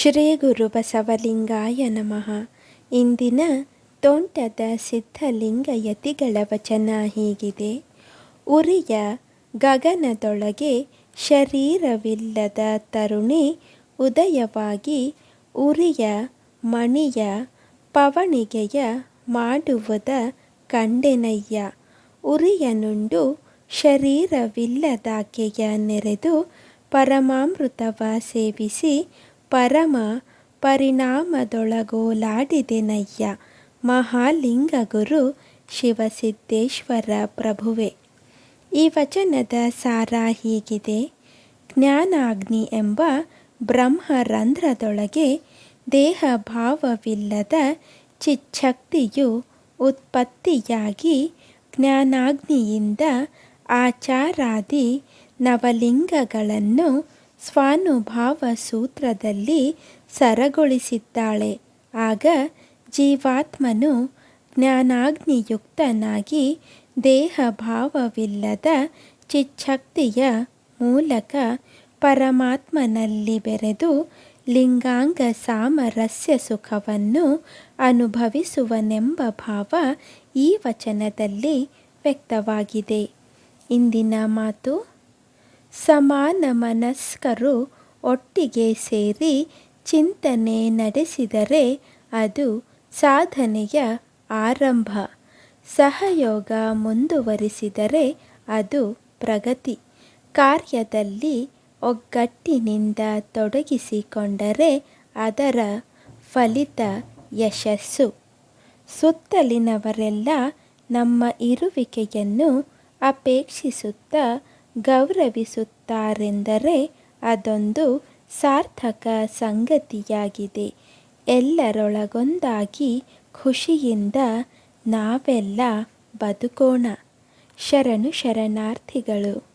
ಶ್ರೀ ಗುರು ಬಸವಲಿಂಗಾಯ ನಮಃ. ಇಂದಿನ ತೋಂಟದ ಸಿದ್ಧಲಿಂಗಯತಿಗಳ ವಚನ ಹೀಗಿದೆ. ಉರಿಯ ಗಗನದೊಳಗೆ ಶರೀರವಿಲ್ಲದ ತರುಣಿ ಉದಯವಾಗಿ ಉರಿಯ ಮಣಿಯ ಪವಣಿಗೆಯ ಮಾಡುವುದ ಕಂಡೆನಯ್ಯ. ಉರಿಯನುಂಡು ಶರೀರವಿಲ್ಲದಾಕೆಯ ನೆರೆದು ಪರಮಾಮೃತವ ಸೇವಿಸಿ ಪರಮ ಪರಿಣಾಮದೊಳಗೋಲಾಡಿದೆನಯ್ಯ ಮಹಾಲಿಂಗ ಗುರು ಶಿವಸಿದ್ದೇಶ್ವರ ಪ್ರಭುವೆ. ಈ ವಚನದ ಸಾರ ಹೀಗಿದೆ. ಜ್ಞಾನಾಗ್ನಿ ಎಂಬ ಬ್ರಹ್ಮರಂಧ್ರದೊಳಗೆ ದೇಹ ಭಾವವಿಲ್ಲದ ಚಿಚ್ಛಕ್ತಿಯು ಉತ್ಪತ್ತಿಯಾಗಿ ಜ್ಞಾನಾಗ್ನಿಯಿಂದ ಆಚಾರಾದಿ ನವಲಿಂಗಗಳನ್ನು ಸ್ವಾನುಭಾವ ಸೂತ್ರದಲ್ಲಿ ಸರಗೊಳಿಸಿದ್ದಾಳೆ. ಆಗ ಜೀವಾತ್ಮನು ಜ್ಞಾನಾಗ್ನಿಯುಕ್ತನಾಗಿ ದೇಹ ಭಾವವಿಲ್ಲದ ಚಿಚ್ಛಕ್ತಿಯ ಮೂಲಕ ಪರಮಾತ್ಮನಲ್ಲಿ ಬೆರೆದು ಲಿಂಗಾಂಗ ಸಾಮರಸ್ಯ ಸುಖವನ್ನು ಅನುಭವಿಸುವನೆಂಬ ಭಾವ ಈ ವಚನದಲ್ಲಿ ವ್ಯಕ್ತವಾಗಿದೆ. ಇಂದಿನ ಮಾತು ಸಮಾನ ಮನಸ್ಕರು ಒಟ್ಟಿಗೆ ಸೇರಿ ಚಿಂತನೆ ನಡೆಸಿದರೆ ಅದು ಸಾಧನೆಯ ಆರಂಭ. ಸಹಯೋಗ ಮುಂದುವರಿಸಿದರೆ ಅದು ಪ್ರಗತಿ. ಕಾರ್ಯದಲ್ಲಿ ಒಗ್ಗಟ್ಟಿನಿಂದ ತೊಡಗಿಸಿಕೊಂಡರೆ ಅದರ ಫಲಿತ ಯಶಸ್ಸು. ಸುತ್ತಲಿನವರೆಲ್ಲ ನಮ್ಮ ಇರುವಿಕೆಯನ್ನು ಅಪೇಕ್ಷಿಸುತ್ತಾ ಗೌರವಿಸುತ್ತಾರೆಂದರೆ ಅದೊಂದು ಸಾರ್ಥಕ ಸಂಗತಿಯಾಗಿದೆ. ಎಲ್ಲರೊಳಗೊಂದಾಗಿ ಖುಷಿಯಿಂದ ನಾವೆಲ್ಲ ಬದುಕೋಣ. ಶರಣು ಶರಣಾರ್ಥಿಗಳು.